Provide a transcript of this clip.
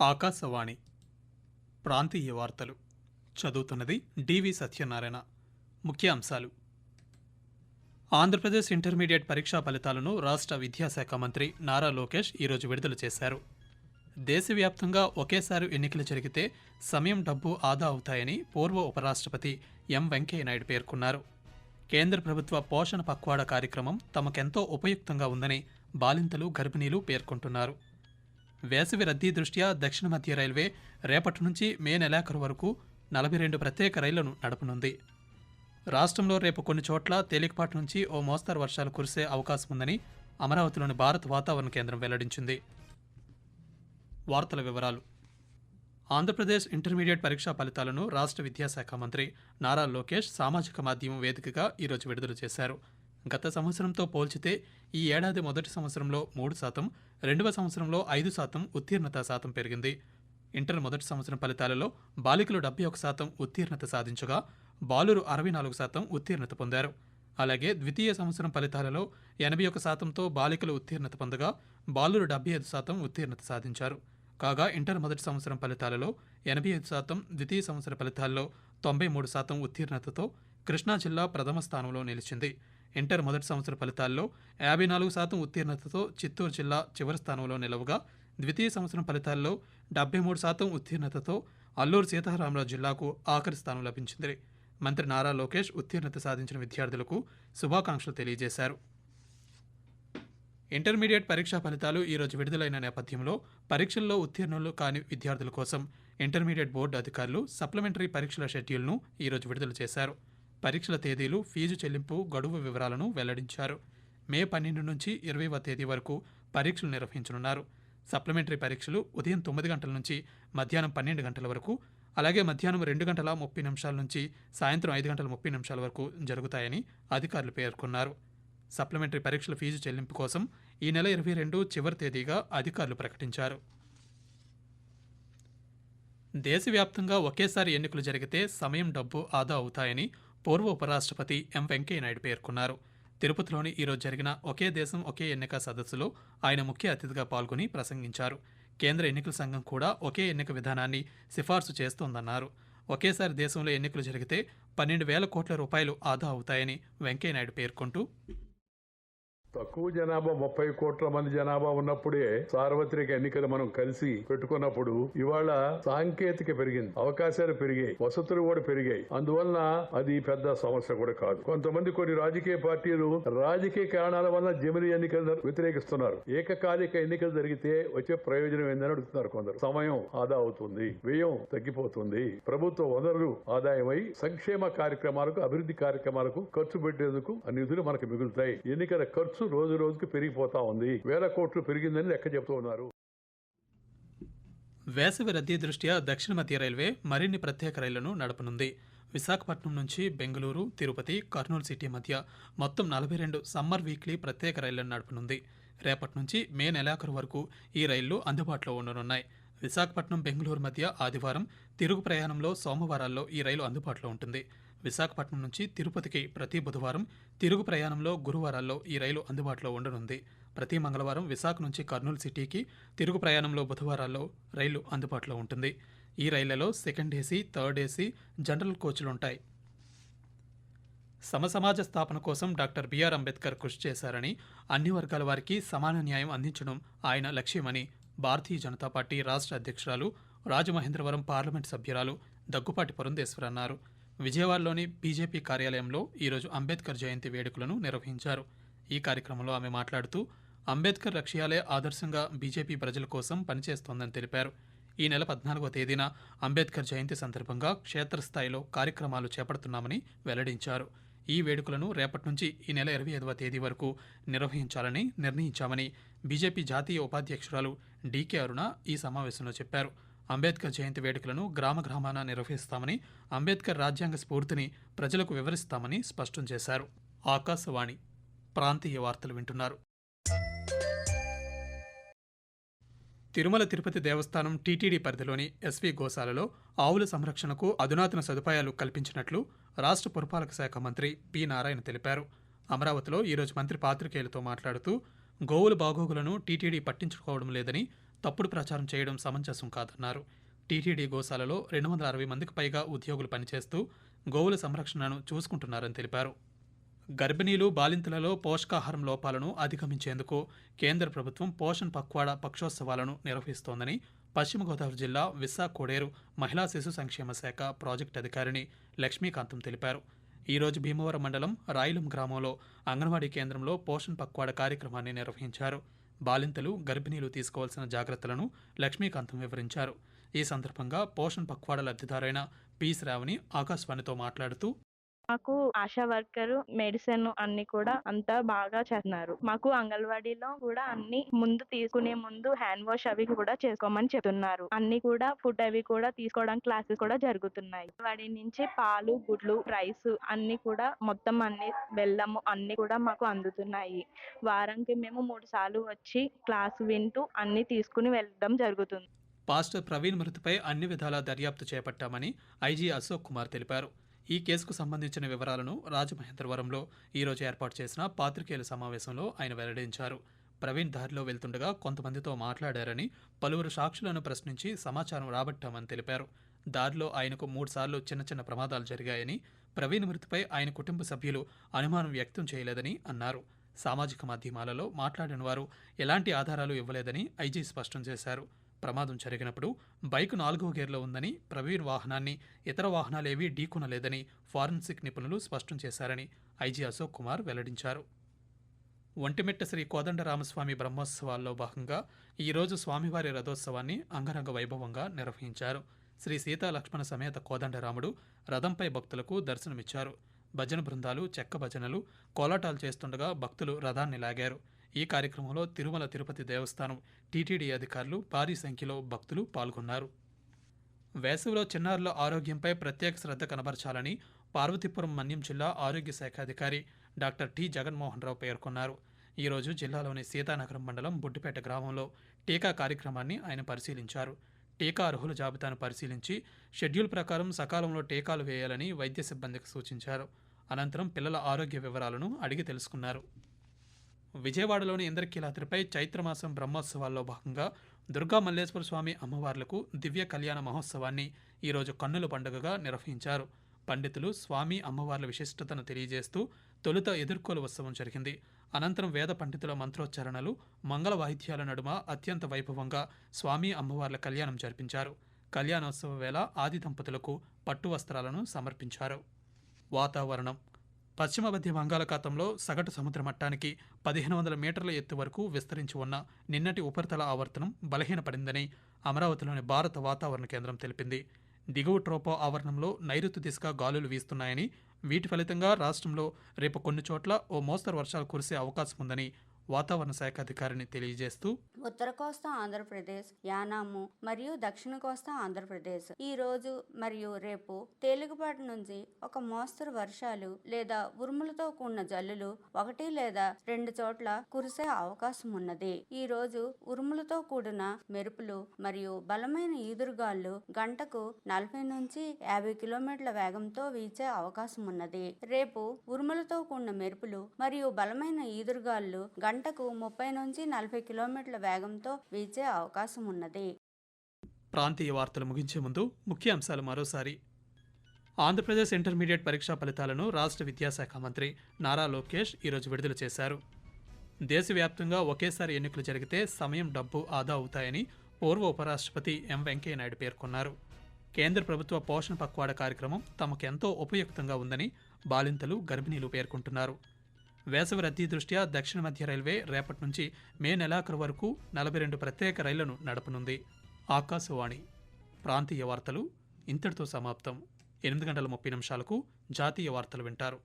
ఆకాశవాణి ప్రాంతీయ వార్తలు. చదువుతున్నది డివి సత్యనారాయణ. ముఖ్య అంశాలు ఆంధ్రప్రదేశ్ ఇంటర్మీడియట్ పరీక్షా ఫలితాలను రాష్ట్ర విద్యాశాఖ మంత్రి నారా లోకేష్ ఈరోజు విడుదల చేశారు. దేశవ్యాప్తంగా ఒకేసారి ఎన్నికలు జరిగితే సమయం డబ్బు ఆదా అవుతాయని పూర్వ ఉపరాష్ట్రపతి ఎం వెంకయ్యనాయుడు పేర్కొన్నారు. కేంద్ర ప్రభుత్వ పోషణ పక్వాడ కార్యక్రమం తమకెంతో ఉపయుక్తంగా ఉందని బాలింతలు గర్భిణీలు పేర్కొంటున్నారు. వేసవి రద్దీ దృష్ట్యా దక్షిణ మధ్య రైల్వే రేపటి నుంచి మే నెలాఖరు వరకు నలభై రెండు ప్రత్యేక రైళ్ళను నడపనుంది. రాష్ట్రంలో రేపు కొన్ని చోట్ల తేలికపాటి నుంచి ఓ మోస్తరు వర్షాలు కురిసే అవకాశం ఉందని అమరావతిలోని భారత వాతావరణ కేంద్రం వెల్లడించింది. వార్తల వివరాలు. ఆంధ్రప్రదేశ్ ఇంటర్మీడియట్ పరీక్షా ఫలితాలను రాష్ట్ర విద్యాశాఖ మంత్రి నారా లోకేష్ సామాజిక మాధ్యమం వేదికగా ఈరోజు విడుదల చేశారు. గత సంవత్సరంతో పోల్చితే ఈ ఏడాది మొదటి సంవత్సరంలో మూడు శాతం రెండవ సంవత్సరంలో ఐదు శాతం ఉత్తీర్ణత శాతం పెరిగింది. ఇంటర్ మొదటి సంవత్సరం ఫలితాలలో బాలికలు డెబ్బై ఒక శాతం ఉత్తీర్ణత సాధించగా బాలురు అరవై నాలుగు శాతం ఉత్తీర్ణత పొందారు. అలాగే ద్వితీయ సంవత్సరం ఫలితాలలో ఎనభై ఒక శాతంతో బాలికలు ఉత్తీర్ణత పొందగా బాలురు డెబ్బై ఐదు శాతం ఉత్తీర్ణత సాధించారు. కాగా ఇంటర్ మొదటి సంవత్సరం ఫలితాలలో ఎనభై ఐదు శాతం ద్వితీయ సంవత్సర ఫలితాల్లో తొంభై మూడు శాతం ఉత్తీర్ణతతో కృష్ణా జిల్లా ప్రథమ స్థానంలో నిలిచింది. ఇంటర్ మొదటి సంవత్సర ఫలితాల్లో యాభై నాలుగు శాతం ఉత్తీర్ణతతో చిత్తూరు జిల్లా చివరి స్థానంలో నిలవగా ద్వితీయ సంవత్సరం ఫలితాల్లో డెబ్బై మూడు శాతం ఉత్తీర్ణతతో అల్లూరు సీతారామరాజు జిల్లాకు ఆఖరి స్థానం లభించింది. మంత్రి నారా లోకేష్ ఉత్తీర్ణత సాధించిన విద్యార్థులకు శుభాకాంక్షలు తెలియజేశారు. ఇంటర్మీడియట్ పరీక్షా ఫలితాలు ఈరోజు విడుదలైన నేపథ్యంలో పరీక్షల్లో ఉత్తీర్ణులు కాని విద్యార్థుల కోసం ఇంటర్మీడియట్ బోర్డు అధికారులు సప్లిమెంటరీ పరీక్షల షెడ్యూల్ను ఈరోజు విడుదల చేశారు. పరీక్షల తేదీలు ఫీజు చెల్లింపు గడువు వివరాలను వెల్లడించారు. మే పన్నెండు నుంచి ఇరవైవ తేదీ వరకు పరీక్షలు నిర్వహించనున్నారు. సప్లిమెంటరీ పరీక్షలు ఉదయం తొమ్మిది గంటల నుంచి మధ్యాహ్నం పన్నెండు గంటల వరకు అలాగే మధ్యాహ్నం రెండు గంటల ముప్పై నిమిషాల నుంచి సాయంత్రం ఐదు గంటల ముప్పై నిమిషాల వరకు జరుగుతాయని అధికారులు పేర్కొన్నారు. సప్లిమెంటరీ పరీక్షల ఫీజు చెల్లింపు కోసం ఈ నెల ఇరవై రెండు చివరి తేదీగా అధికారులు ప్రకటించారు. దేశవ్యాప్తంగా ఒకేసారి ఎన్నికలు జరిగితే సమయం డబ్బు ఆదా అవుతాయని పూర్వ ఉపరాష్ట్రపతి ఎం వెంకయ్యనాయుడు పేర్కొన్నారు. తిరుపతిలోని ఈరోజు జరిగిన ఒకే దేశం ఒకే ఎన్నిక సదస్సులో ఆయన ముఖ్య అతిథిగా పాల్గొని ప్రసంగించారు. కేంద్ర ఎన్నికల సంఘం కూడా ఒకే ఎన్నిక విధానాన్ని సిఫార్సు చేస్తోందన్నారు. ఒకేసారి దేశంలో ఎన్నికలు జరిగితే పన్నెండు వేల కోట్ల రూపాయలు ఆదా అవుతాయని వెంకయ్యనాయుడు పేర్కొంటూ తక్కువ జనాభా ముప్పై కోట్ల మంది జనాభా ఉన్నప్పుడే సార్వత్రిక ఎన్నికలు మనం కలిసి పెట్టుకున్నప్పుడు ఇవాళ సాంకేతిక పెరిగింది. అవకాశాలు పెరిగాయి. వసతులు కూడా పెరిగాయి. అందువలన అది పెద్ద సమస్య కూడా కాదు. కొంతమంది కొన్ని రాజకీయ పార్టీలు రాజకీయ కారణాల వల్ల జమిలి ఎన్నికలు వ్యతిరేకిస్తున్నారు. ఏకకాలిక ఎన్నికలు జరిగితే వచ్చే ప్రయోజనం ఏందని అడుగుతున్నారు కొందరు. సమయం ఆదా అవుతుంది. వ్యయం తగ్గిపోతుంది. ప్రభుత్వ వనరులు ఆదాయమై సంక్షేమ కార్యక్రమాలకు అభివృద్ధి కార్యక్రమాలకు ఖర్చు పెట్టేందుకు నిధులు మనకు మిగులుతాయి. ఎన్నికల ఖర్చు రోజు రోజుకు పెరిగిపోతా ఉంది. వేల కోట్లు పెరిగిందని లెక్క చెబుతున్నారు ఉన్నారు. వేసవి రద్దీ దృష్ట్యా దక్షిణ మధ్య రైల్వే మరిన్ని ప్రత్యేక రైళ్ళను నడపనుంది. విశాఖపట్నం నుంచి బెంగళూరు తిరుపతి కర్నూలు సిటీ మధ్య మొత్తం నలభై రెండు సమ్మర్ వీక్లీ ప్రత్యేక రైళ్ళను నడపనుంది. రేపటి నుంచి మే నెలాఖరు వరకు ఈ రైళ్ళు అందుబాటులో ఉండనున్నాయి. విశాఖపట్నం బెంగళూరు మధ్య ఆదివారం తిరుగు ప్రయాణంలో సోమవారాల్లో ఈ రైలు అందుబాటులో ఉంటుంది. విశాఖపట్నం నుంచి తిరుపతికి ప్రతి బుధవారం తిరుగు ప్రయాణంలో గురువారాల్లో ఈ రైలు అందుబాటులో ఉండనుంది. ప్రతి మంగళవారం విశాఖ నుంచి కర్నూలు సిటీకి తిరుగు ప్రయాణంలో బుధవారాల్లో రైలు అందుబాటులో ఉంటుంది. ఈ రైళ్ళలో second AC third AC general కోచ్లు ఉంటాయి. సమసమాజ స్థాపన కోసం డాక్టర్ బిఆర్ అంబేద్కర్ కృషి చేశారని అన్ని వర్గాల వారికి సమాన న్యాయం అందించడం ఆయన లక్ష్యమని భారతీయ జనతా పార్టీ రాష్ట్ర అధ్యక్షురాలు రాజమహేంద్రవరం పార్లమెంట్ సభ్యురాలు దగ్గుపాటి పురంధేశ్వర్ అన్నారు విజయవాడలోని బీజేపీ కార్యాలయంలో ఈరోజు అంబేద్కర్ జయంతి వేడుకలను నిర్వహించారు. ఈ కార్యక్రమంలో ఆమె మాట్లాడుతూ అంబేద్కర్ లక్ష్యాలే ఆదర్శంగా బీజేపీ ప్రజల కోసం పనిచేస్తోందని తెలిపారు. ఈ నెల పద్నాలుగో తేదీన అంబేద్కర్ జయంతి సందర్భంగా క్షేత్రస్థాయిలో కార్యక్రమాలు చేపడుతున్నామని వెల్లడించారు. ఈ వేడుకలను రేపటి నుంచి ఈ నెల ఇరవై ఐదవ తేదీ వరకు నిర్వహించాలని నిర్ణయించామని బీజేపీ జాతీయ ఉపాధ్యక్షురాలు డీకే అరుణ ఈ సమావేశంలో చెప్పారు. అంబేద్కర్ జయంతి వేడుకలను గ్రామ గ్రామాన నిర్వహిస్తామని అంబేద్కర్ రాజ్యాంగ స్ఫూర్తిని ప్రజలకు వివరిస్తామని స్పష్టం చేశారు. ఆకాశవాణి ప్రాంతీయ వార్తలు వింటున్నారు. తిరుమల తిరుపతి దేవస్థానం టీటీడీ పరిధిలోని ఎస్వి గోశాలలో ఆవుల సంరక్షణకు అధునాతన సదుపాయాలు కల్పించినట్లు రాష్ట్ర పురపాలక శాఖ మంత్రి పి నారాయణ తెలిపారు. అమరావతిలో ఈరోజు మంత్రి పాత్రికేయులతో మాట్లాడుతూ గోవుల బాగోగులను టీటీడీ పట్టించుకోవడం లేదని తప్పుడు ప్రచారం చేయడం సమంజసం కాదన్నారు. టీటీడీ గోశాలలో రెండు వందల అరవై మందికి పైగా ఉద్యోగులు పనిచేస్తూ గోవుల సంరక్షణను చూసుకుంటున్నారని తెలిపారు. గర్భిణీలు బాలింతలలో పోషకాహారం లోపాలను అధిగమించేందుకు కేంద్ర ప్రభుత్వం పోషణ్ పక్వాడ పక్షోత్సవాలను నిర్వహిస్తోందని పశ్చిమ గోదావరి జిల్లా విశాఖ కోడేరు మహిళా శిశు సంక్షేమ శాఖ ప్రాజెక్టు అధికారిని లక్ష్మీకాంతం తెలిపారు. ఈరోజు భీమవరం మండలం రాయలం గ్రామంలో అంగన్వాడీ కేంద్రంలో పోషణ్ పక్వాడ కార్యక్రమాన్ని నిర్వహించారు. బాలింతలు గర్భిణీలు తీసుకోవాల్సిన జాగ్రత్తలను లక్ష్మీకాంతం వివరించారు. ఈ సందర్భంగా పోషణ్ పక్వాడ లబ్ధిదారైన పి శ్రావణి ఆకాశవాణితో మాట్లాడుతూ మాకు ఆశా వర్కర్ మెడిసిన్ అన్ని కూడా అంతా బాగా చేస్తున్నారు. మాకు అంగన్వాడీలో కూడా అన్ని ముందు తీసుకునే ముందు హ్యాండ్ వాష్ అవి కూడా చేసుకోమని చెప్తున్నారు. అన్ని కూడా ఫుడ్ అవి కూడా తీసుకోవడానికి క్లాసెస్ కూడా జరుగుతున్నాయి. వాడి నుంచి పాలు గుడ్లు రైస్ అన్ని కూడా మొత్తం అన్ని బెల్లము అన్ని కూడా మాకు అందుతున్నాయి. వారానికి మేము మూడు సార్లు వచ్చి క్లాస్ వింటూ అన్ని తీసుకుని వెళ్ళడం జరుగుతుంది. పాస్టర్ ప్రవీణ్ మృతిపై అన్ని విధాలా దర్యాప్తు చేపట్టామని ఐజీ అశోక్ కుమార్ తెలిపారు. ఈ కేసుకు సంబంధించిన వివరాలను రాజమహేంద్రవరంలో ఈరోజు ఏర్పాటు చేసిన పాత్రికేయుల సమావేశంలో ఆయన వెల్లడించారు. ప్రవీణ్ దారిలో వెళ్తుండగా కొంతమందితో మాట్లాడారని పలువురు సాక్షులను ప్రశ్నించి సమాచారం రాబట్టామని తెలిపారు. దారిలో ఆయనకు మూడుసార్లు చిన్న చిన్న ప్రమాదాలు జరిగాయని ప్రవీణ్ మృతిపై ఆయన కుటుంబ సభ్యులు అనుమానం వ్యక్తం చేయలేదని అన్నారు. సామాజిక మాధ్యమాలలో మాట్లాడిన వారు ఎలాంటి ఆధారాలు ఇవ్వలేదని ఐజీ స్పష్టం చేశారు. ప్రమాదం జరిగినప్పుడు బైక్ నాలుగో గేర్లో ఉందని ప్రవీణ్ వాహనాన్ని ఇతర వాహనాలేవీ ఢీకొనలేదని ఫారెన్సిక్ నిపుణులు స్పష్టం చేశారని ఐజీ అశోక్ కుమార్ వెల్లడించారు. ఒంటిమిట్ట శ్రీ కోదండరామస్వామి బ్రహ్మోత్సవాల్లో భాగంగా ఈరోజు స్వామివారి రథోత్సవాన్ని అంగరంగ వైభవంగా నిర్వహించారు. శ్రీ సీతాలక్ష్మణ సమేత కోదండరాముడు రథంపై భక్తులకు దర్శనమిచ్చారు. భజన బృందాలు చెక్క భజనలు కోలాటాలు చేస్తుండగా భక్తులు రథాన్ని లాగారు. ఈ కార్యక్రమంలో తిరుమల తిరుపతి దేవస్థానం టీటీడీ అధికారులు భారీ సంఖ్యలో భక్తులు పాల్గొన్నారు. వేసవిలో చిన్నారుల ఆరోగ్యంపై ప్రత్యేక శ్రద్ధ కనబరచాలని పార్వతీపురం మన్యం జిల్లా ఆరోగ్య శాఖ అధికారి డాక్టర్ టి. జగన్మోహన్ రావు పేర్కొన్నారు. ఈరోజు జిల్లాలోని సీతానగరం మండలం బుడ్డిపేట గ్రామంలో టీకా కార్యక్రమాన్ని ఆయన పరిశీలించారు. టీకా అర్హుల జాబితాను పరిశీలించి షెడ్యూల్ ప్రకారం సకాలంలో టీకాలు వేయాలని వైద్య సిబ్బందికి సూచించారు. అనంతరం పిల్లల ఆరోగ్య వివరాలను అడిగి తెలుసుకున్నారు. విజయవాడలోని ఇంద్రకీలాద్రిపై చైత్రమాసం బ్రహ్మోత్సవాల్లో భాగంగా దుర్గా మల్లేశ్వర స్వామి అమ్మవార్లకు దివ్య కళ్యాణ మహోత్సవాన్ని ఈరోజు కన్నుల పండుగగా నిర్వహించారు. పండితులు స్వామి అమ్మవార్ల విశిష్టతను తెలియజేస్తూ తొలుత ఎదుర్కోలు ఉత్సవం జరిగింది. అనంతరం వేద పండితుల మంత్రోచ్చారణలు మంగళ వాయిద్యాల నడుమ అత్యంత వైభవంగా స్వామి అమ్మవార్ల కళ్యాణం జరిపించారు. కళ్యాణోత్సవ వేళ ఆది దంపతులకు పట్టు వస్త్రాలను సమర్పించారు. వాతావరణం పశ్చిమ మధ్య బంగాళాఖాతంలో సగటు సముద్ర మట్టానికి పదిహేను వందల మీటర్ల ఎత్తు వరకు విస్తరించి ఉన్న నిన్నటి ఉపరితల ఆవర్తనం బలహీనపడిందని అమరావతిలోని భారత వాతావరణ కేంద్రం తెలిపింది. దిగువ ట్రోపో ఆవరణంలో నైరుతి దిశగా గాలులు వీస్తున్నాయని వీటి ఫలితంగా రాష్ట్రంలో రేపు కొన్ని చోట్ల ఓ మోస్తరు వర్షాలు కురిసే అవకాశం ఉందని వాతావరణ శాఖ అధికారిని తెలియజేస్తూ ఉత్తర కోస్తా ఆంధ్రప్రదేశ్ యానాము మరియు దక్షిణ కోస్తా ఆంధ్రప్రదేశ్. ఈ రోజు మరియు రేపు తేలికపాటి నుంచి ఒక మోస్తరు వర్షాలు లేదా ఉరుములతో కూడిన జల్లులు ఒకటి లేదా రెండు చోట్ల కురిసే అవకాశం ఉన్నది. ఈ రోజు ఉరుములతో కూడిన మెరుపులు మరియు బలమైన ఈదురుగాళ్ళు గంటకు నలభై నుంచి యాభై కిలోమీటర్ల వేగంతో వీచే అవకాశం ఉన్నది. రేపు ఉరుములతో కూడిన మెరుపులు మరియు బలమైన ఈదురుగాలు గంటకు ముప్పై నుంచి నలభై కిలోమీటర్ల వేగంతో వీచే అవకాశం ఉన్నది. ప్రాంతీయ వార్తలు ముగించే ముందు ముఖ్య అంశాలు మరోసారి. ఆంధ్రప్రదేశ్ ఇంటర్మీడియట్ పరీక్షా ఫలితాలను రాష్ట్ర విద్యాశాఖ మంత్రి నారా లోకేష్ ఈరోజు విడుదల చేశారు. దేశవ్యాప్తంగా ఒకేసారి ఎన్నికలు జరిగితే సమయం డబ్బు ఆదా అవుతాయని పూర్వ ఉపరాష్ట్రపతి ఎం వెంకయ్యనాయుడు పేర్కొన్నారు. కేంద్ర ప్రభుత్వ పోషణ పక్వాడ కార్యక్రమం తమకెంతో ఉపయుక్తంగా ఉందని బాలింతలు గర్భిణీలు పేర్కొంటున్నారు. వేసవి రద్దీ దృష్ట్యా దక్షిణ మధ్య రైల్వే రేపటి నుంచి మే నెలాఖరు వరకు నలభై రెండు ప్రత్యేక రైళ్ళను నడపనుంది. ఆకాశవాణి. ప్రాంతీయ వార్తలు ఇంతటితో సమాప్తం. ఎనిమిది గంటల ముప్పై నిమిషాలకు జాతీయ వార్తలు వింటారు.